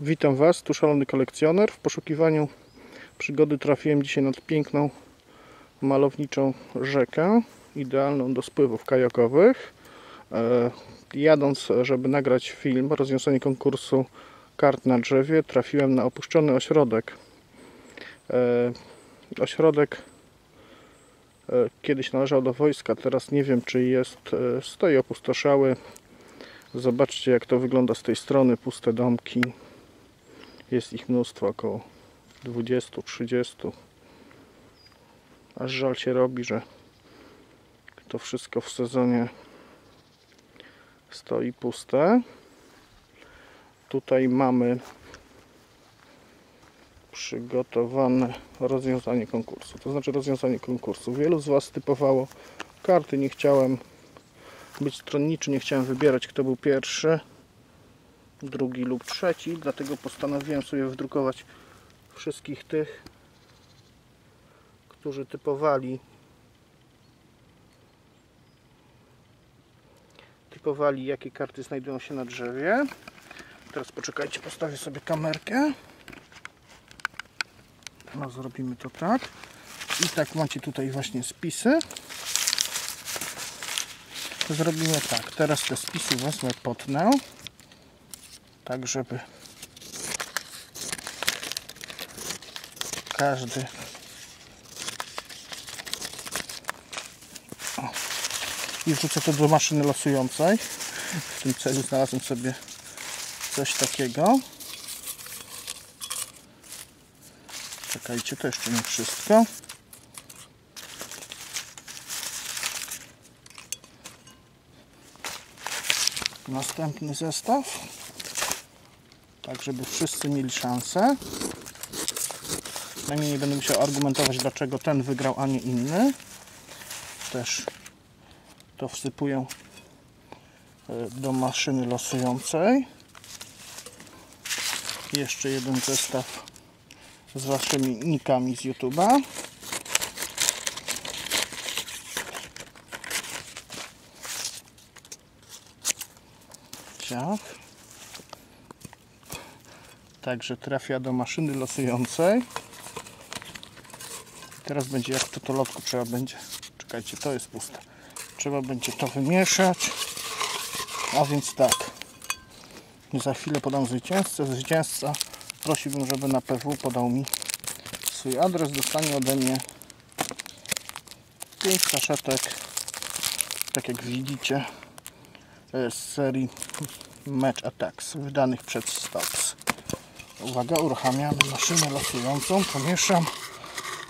Witam Was, tu szalony kolekcjoner. W poszukiwaniu przygody trafiłem dzisiaj nad piękną, malowniczą rzekę, idealną do spływów kajakowych. E, jadąc, żeby nagrać film, rozwiązanie konkursu kart na drzewie, trafiłem na opuszczony ośrodek. E, ośrodek e, kiedyś należał do wojska, teraz nie wiem czy jest, stoi opustoszały. Zobaczcie jak to wygląda z tej strony, puste domki. Jest ich mnóstwo, około 20-30. Aż żal się robi, że to wszystko w sezonie stoi puste. Tutaj mamy przygotowane rozwiązanie konkursu. To znaczy rozwiązanie konkursu. Wielu z Was typowało karty. Nie chciałem być stronniczy, nie chciałem wybierać kto był pierwszy drugi lub trzeci, dlatego postanowiłem sobie wydrukować wszystkich tych, którzy typowali typowali jakie karty znajdują się na drzewie. Teraz poczekajcie, postawię sobie kamerkę. No, zrobimy to tak. I tak macie tutaj właśnie spisy. Zrobimy tak. Teraz te spisy wezmę, potnę tak żeby każdy o. i wrzucę to do maszyny losującej. W tym celu znalazłem sobie coś takiego. Czekajcie, to jeszcze nie wszystko. Następny zestaw tak żeby wszyscy mieli szansę. Najmniej nie będę musiał argumentować, dlaczego ten wygrał, a nie inny. Też to wsypuję e, do maszyny losującej. Jeszcze jeden zestaw z waszymi nikami z YouTube'a. Ciach. Także trafia do maszyny losującej. Teraz będzie jak w totolotku trzeba będzie. Czekajcie, to jest puste. Trzeba będzie to wymieszać. A więc tak. Za chwilę podam zwycięzcę. Zwycięzca prosiłbym, żeby na PW podał mi swój adres. Dostanie ode mnie 5 saszetek. Tak jak widzicie z serii Match Attacks wydanych przez Stops. Uwaga, uruchamiam maszynę losującą, pomieszam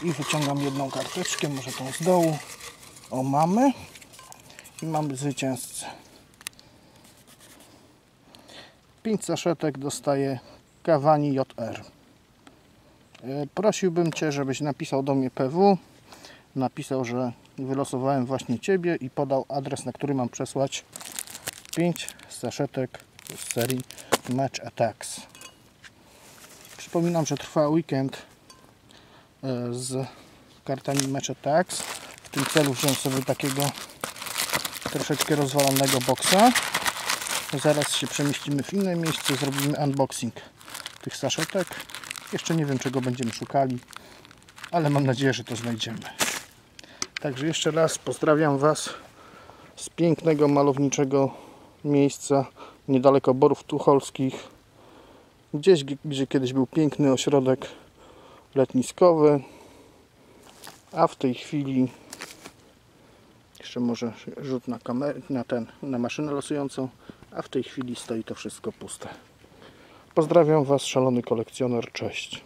i wyciągam jedną karteczkę, może tą z dołu. O, mamy. I mamy zwycięzcę. 5 saszetek dostaje Kawani JR. E, prosiłbym Cię, żebyś napisał do mnie PW. Napisał, że wylosowałem właśnie Ciebie i podał adres, na który mam przesłać 5 saszetek z serii Match Attacks. Przypominam, że trwa weekend e, z kartami Match Attacks. W tym celu wziąłem sobie takiego troszeczkę rozwalonego boksa. Zaraz się przemieścimy w inne miejsce, zrobimy unboxing tych saszetek. Jeszcze nie wiem czego będziemy szukali, ale mam nadzieję, że to znajdziemy. Także jeszcze raz pozdrawiam Was z pięknego, malowniczego miejsca niedaleko Borów Tucholskich Gdzieś, gdzie kiedyś był piękny ośrodek letniskowy, a w tej chwili jeszcze może rzut na, kamerę, na, ten, na maszynę losującą, a w tej chwili stoi to wszystko puste. Pozdrawiam Was, szalony kolekcjoner, cześć.